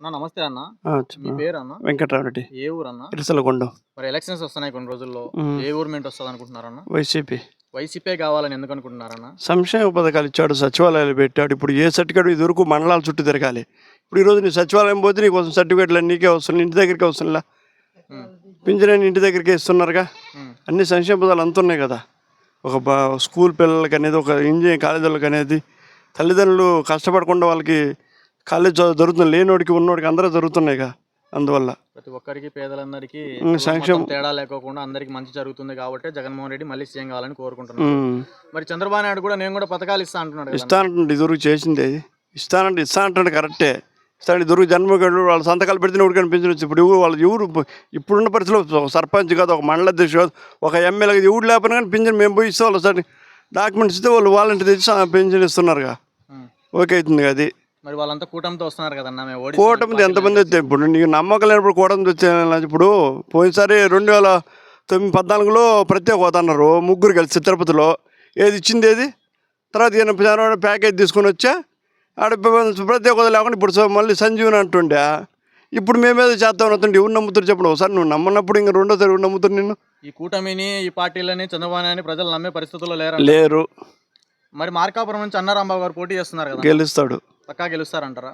అన్న నమస్తే అన్న. మీ. పేరు అన్న వెంకటరామరెడ్డి ఏ ఊరు అన్న ఇరసలగొండం. మరి ఎలక్షన్స్ వస్తున్నాయి కొన్ని రోజుల్లో. ఏ గవర్నమెంట్ వస్తుంది అనుకుంటున్నారన్న వైసీపీ. వైసీపీ కావాలని ఎందుకు అనుకుంటున్నారన్న సంక్షేమ పథకాలు ఇచ్చాడు సచివాలయాలు పెట్టాడు. ఇప్పుడు ఏ సర్టిఫికేట్ ఇది వరకు మండలాల చుట్టూ తిరగాలి. ఇప్పుడు ఈరోజు నీ సచివాలయం పోతే నీకు కోసం సర్టిఫికేట్లు నీకే వస్తున్నాయి. ఇంటి దగ్గరికి వస్తుందిలా. పింఛన్ ఇంటి దగ్గరికే ఇస్తున్నారుగా. అన్ని సంక్షేమ పదాలు అంతున్నాయి కదా. ఒక స్కూల్ పిల్లలకి అనేది ఒక ఇంజనీరింగ్ కాలేజీలకు అనేది తల్లిదండ్రులు కష్టపడకుండా వాళ్ళకి కాలేజ్ దొరుకుతుంది లేనోడికి ఉన్నోడికి అందరూ జరుగుతున్నాయిగా. అందువల్ల. ప్రతి ఒక్కరికి పేదలందరికీ సంక్షేమం. తేడా లేకోకుండా అందరికి మంచి జరుగుతుంది కాబట్టి జగన్మోహన్ రెడ్డి మళ్ళీ సీఎం కావాలని కోరుకుంటున్నాను. మరి చంద్రబాబు నాయుడు కూడా నేను కూడా పథకాలు ఇస్తా అంటున్నాడు కదా. ఇస్తానంటే ఇదివరకు చేసింది. ఇస్తానంటే ఇస్తానంటే కరెక్టే. ఇస్తాను ఇదివరకు జన్మగడు వాళ్ళ సంతకాలు పెడితే ఎవరు కనిపించవచ్చు ఇప్పుడు ఎవరు వాళ్ళు ఎవరు ఇప్పుడున్న పరిస్థితిలో ఒక సర్పంచ్ కాదు ఒక మండల అధ్యక్షుడు కాదు ఒక ఎమ్మెల్యే ఎవరు లేకపోయినా కానీ పింఛన్ మేము పోయి ఇస్తే వాళ్ళు సార్ డాక్యుమెంట్స్ ఇస్తే వాళ్ళు వాలంటీర్ తెచ్చి పింఛన్ ఇస్తున్నారుగా. ఓకే అవుతుంది కదా అది. మరి వాళ్ళంతా కూటమితో వస్తున్నారు కదన్నా కూటమిది ఎంతమంది వచ్చాయి ఇప్పుడు నీకు నమ్మకం లేనప్పుడు కూటమిది వచ్చాయి ఇప్పుడు పోయినసారి రెండు వేల తొమ్మిది పద్నాలుగులో ప్రత్యేక హోదా అన్నారు. ముగ్గురు కలిసి తిరుపతిలో. ఏది ఇచ్చింది ఏది? తర్వాత ఈయన ప్యాకేజ్ తీసుకొని వచ్చా ఆడ ప్రత్యేక హోదా లేకుండా ఇప్పుడు మళ్ళీ సంజీవన్ అంటుండే. ఇప్పుడు మేమేదో చేద్దాం అవుతుంటే ఎవరు నమ్ముతారు చెప్పండి ఒకసారి నువ్వు నమ్మనప్పుడు ఇంకా రెండోసారి ఎవరు నమ్ముతారు నిన్ను? ఈ కూటమిని ఈ పార్టీలని చంద్రబాబు ప్రజలు నమ్మే పరిస్థితుల్లో లేరు లేరు. మరి మార్కాపురం నుంచి అన్నారాంబాబు గారు పోటీ చేస్తున్నారు కదా. గెలుస్తాడు. పక్కా గెలుస్తారంటారా?